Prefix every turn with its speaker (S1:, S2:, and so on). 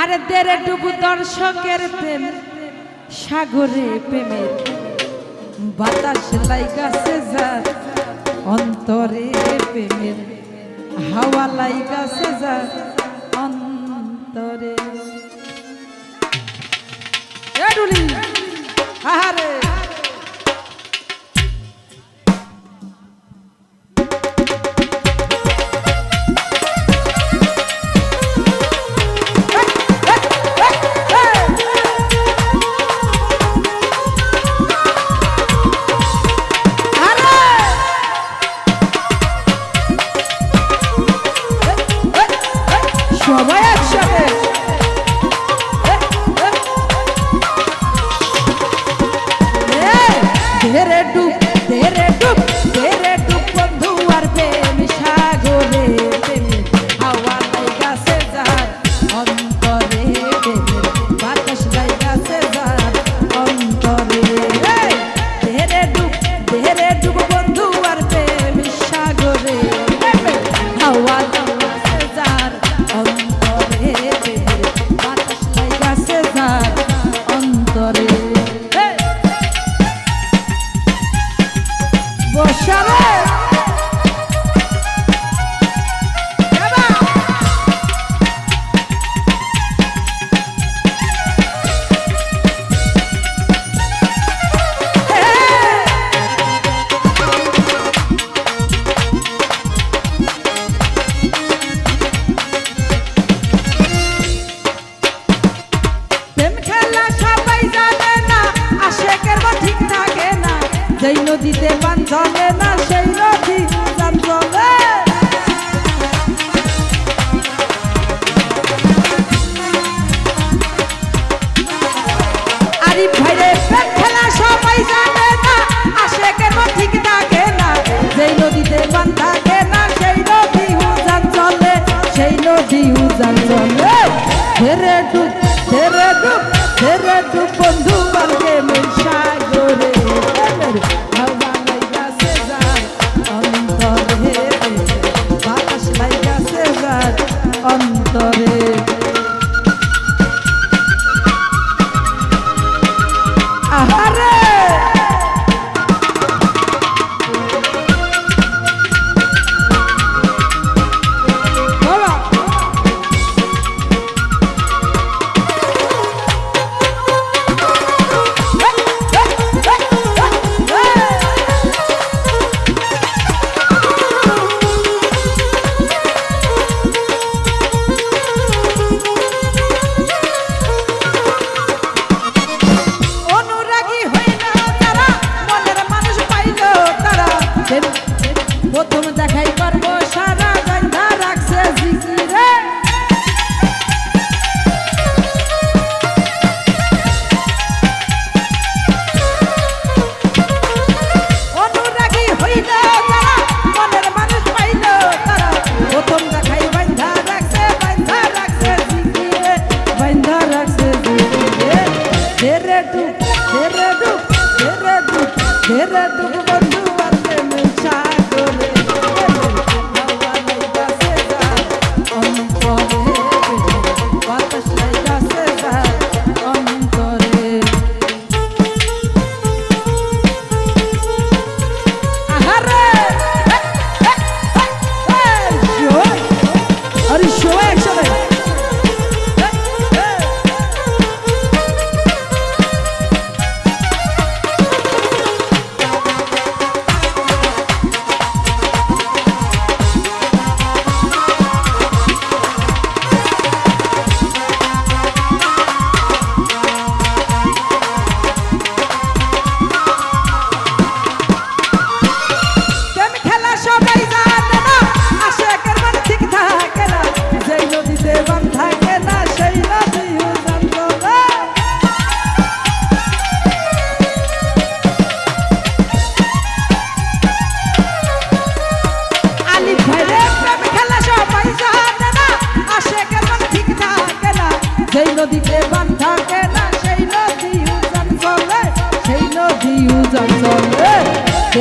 S1: আরে দেরে ডুবু দর্শকের প্রেম, সাগরে প্রেমের। বাতাস লাইগাছে যার অন্তরে প্রেমের। হাওয়া লাইগাছে যার অন্তরে। আহারে। রে talk